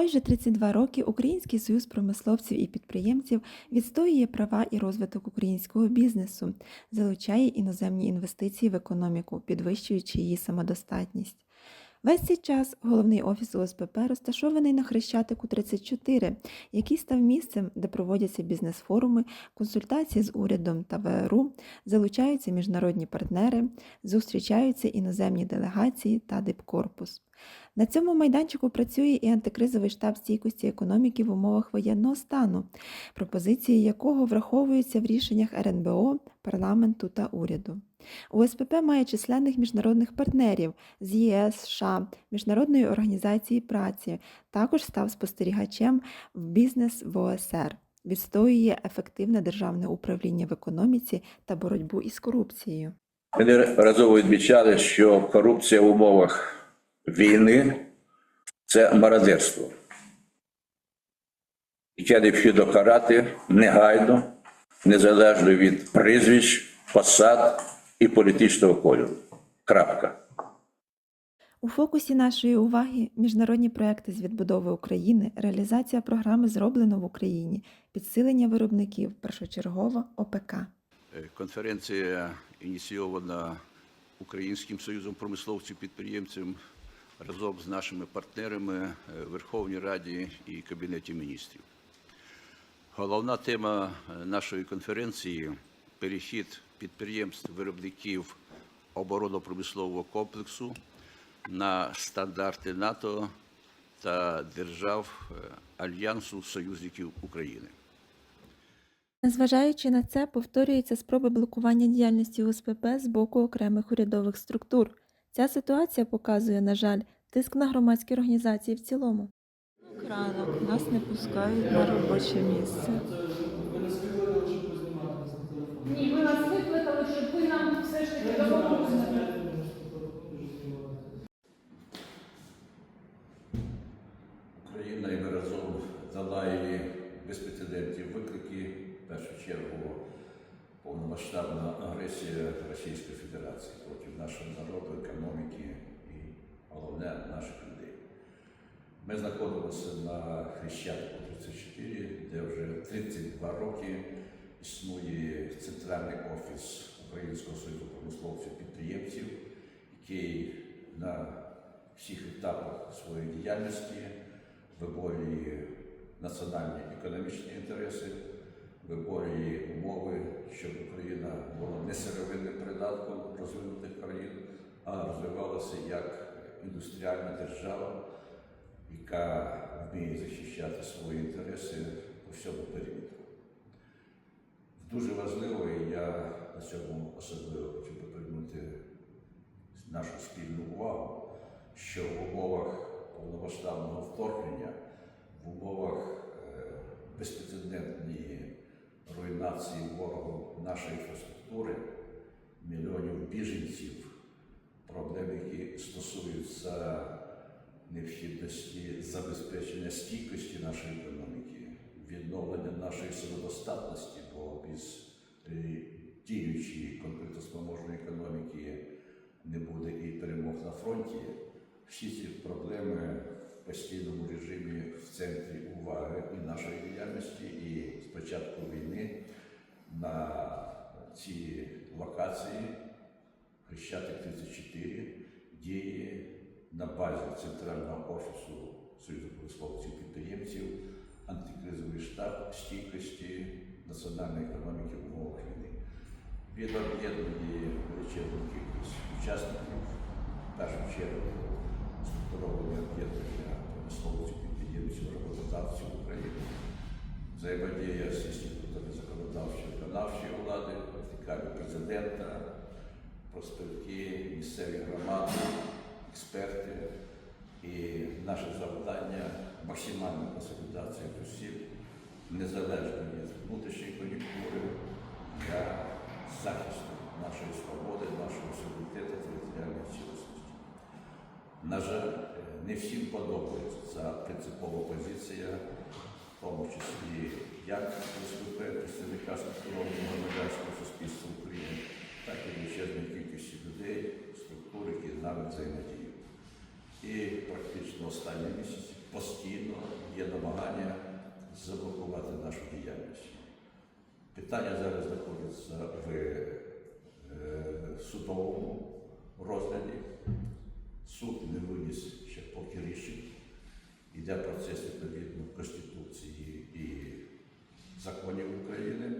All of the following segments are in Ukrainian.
Ось вже 32 роки Український союз промисловців і підприємців відстоює права і розвиток українського бізнесу, залучає іноземні інвестиції в економіку, підвищуючи її самодостатність. Весь цей час головний офіс УСПП розташований на Хрещатику 34, який став місцем, де проводяться бізнес-форуми, консультації з урядом та ВРУ, залучаються міжнародні партнери, зустрічаються іноземні делегації та дипкорпус. На цьому майданчику працює і антикризовий штаб стійкості економіки в умовах воєнного стану, пропозиції якого враховуються в рішеннях РНБО, парламенту та уряду. УСПП має численних міжнародних партнерів з ЄС, США, Міжнародної організації праці, також став спостерігачем в бізнес в ОСР, відстоює ефективне державне управління в економіці та боротьбу із корупцією. Ми неразово відмічали, що корупція в умовах війни це мародерство, яке необхідно карати негайно, незалежно від прізвищ, посад і політичного кольору. Крапка. У фокусі нашої уваги міжнародні проекти з відбудови України, реалізація програми зроблено в Україні, підсилення виробників, першочергово ОПК. Е, Конференція ініційована Українським союзом промисловців підприємців разом з нашими партнерами е, в Верховній Раді і Кабінеті міністрів. Головна тема е, нашої конференції перехід підприємств виробників оборонно-промислового комплексу на стандарти НАТО та держав е, Альянсу союзників України. Незважаючи на це, повторюються спроби блокування діяльності УСПП з боку окремих урядових структур. Ця ситуація показує, на жаль, тиск на громадські організації в цілому. Ранок нас не пускають на робоче місце. Ні, ми вас викликали, щоб ви нам все ж таки допомогли. Україна і ми разом долає без прецедентів виклики, в першу чергу повномасштабна агресія Російської Федерації проти нашого народу, економіки і головне наших людей. Ми знаходимося на Хрещатику 34, де вже 32 роки існує центральний офіс Українського союзу промисловців підприємців, який на всіх етапах своєї діяльності виборює національні економічні інтереси, виборює умови, щоб Україна була не сировинним придатком розвинутих країн, а розвивалася як індустріальна держава, яка вміє захищати свої інтереси на цьому особливо хочу привернути нашу спільну увагу, що в умовах повномасштабного вторгнення, в умовах е, безпрецедентної руйнації ворогом нашої інфраструктури, мільйонів біженців, проблем, які стосуються необхідності забезпечення стійкості нашої економіки, відновлення нашої самодостатності, бо без е, діючої конкурентоспроможної економіки не буде і перемог на фронті. Всі ці проблеми в постійному режимі в центрі уваги і нашої діяльності, і з початку війни на цій локації Хрещатик 34 діє на базі Центрального офісу Союзу промисловців підприємців антикризовий штаб стійкості національної економіки. Він об'єднує величезну кількість учасників, в першу чергу структуровані об'єднання промисловців, підприємців, роботодавців України, взаємодія з інститутами законодавчої виконавчої влади, вертикалі президента, проспілки, місцеві громади, експерти. І наше завдання максимальна консолідація зусиль, незалежно від внутрішньої кон'юнктури для захисту нашої свободи, нашого суверенітету, територіальної цілісності. На жаль, е, не всім подобається ця принципова позиція, в тому числі як СВП, представника структурованого громадянського суспільства України, так і величезної кількості людей, структур, які з нами взаємодіють. І практично останні місяці постійно є намагання заблокувати нашу діяльність. Питання зараз в е, судовому розгляді. Суд не виніс ще поки рішень. Йде процес відповідно Конституції і законів України,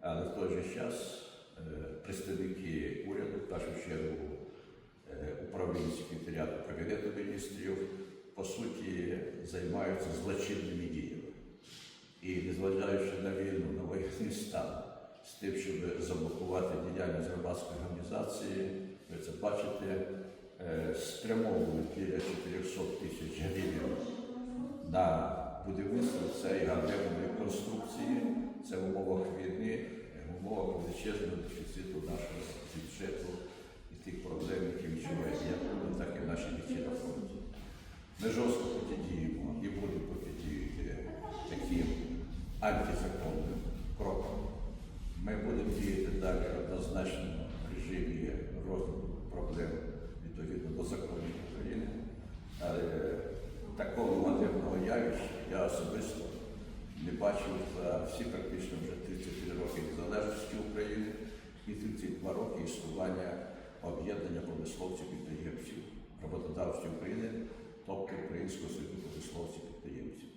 але в той же час е, представники уряду, в першу чергу е, управління секретаріату Кабінету міністрів, по суті, займаються злочинними діями. І незважаючи на війну, на воєнний стан, з тим, щоб заблокувати діяльність громадської організації, ви це бачите, е, біля 400 тисяч гривень на будівництво цієї ганебної конструкції. Це в умовах війни, в умовах величезного дефіциту нашого бюджету і тих проблем, які відчувають як люди, так і наші дітей на фронті. Ми жорстко протидіємо і будемо протидіяти таким антизаконним кроком. Ми будемо діяти далі однозначно в режимі розвитку проблем відповідно до законів України. Але такого ганебного явища я особисто не бачив за всі практично вже 33 роки незалежності України і 32 роки існування об'єднання промисловців підприємців, роботодавців України, тобто Українського союзу промисловців підприємців.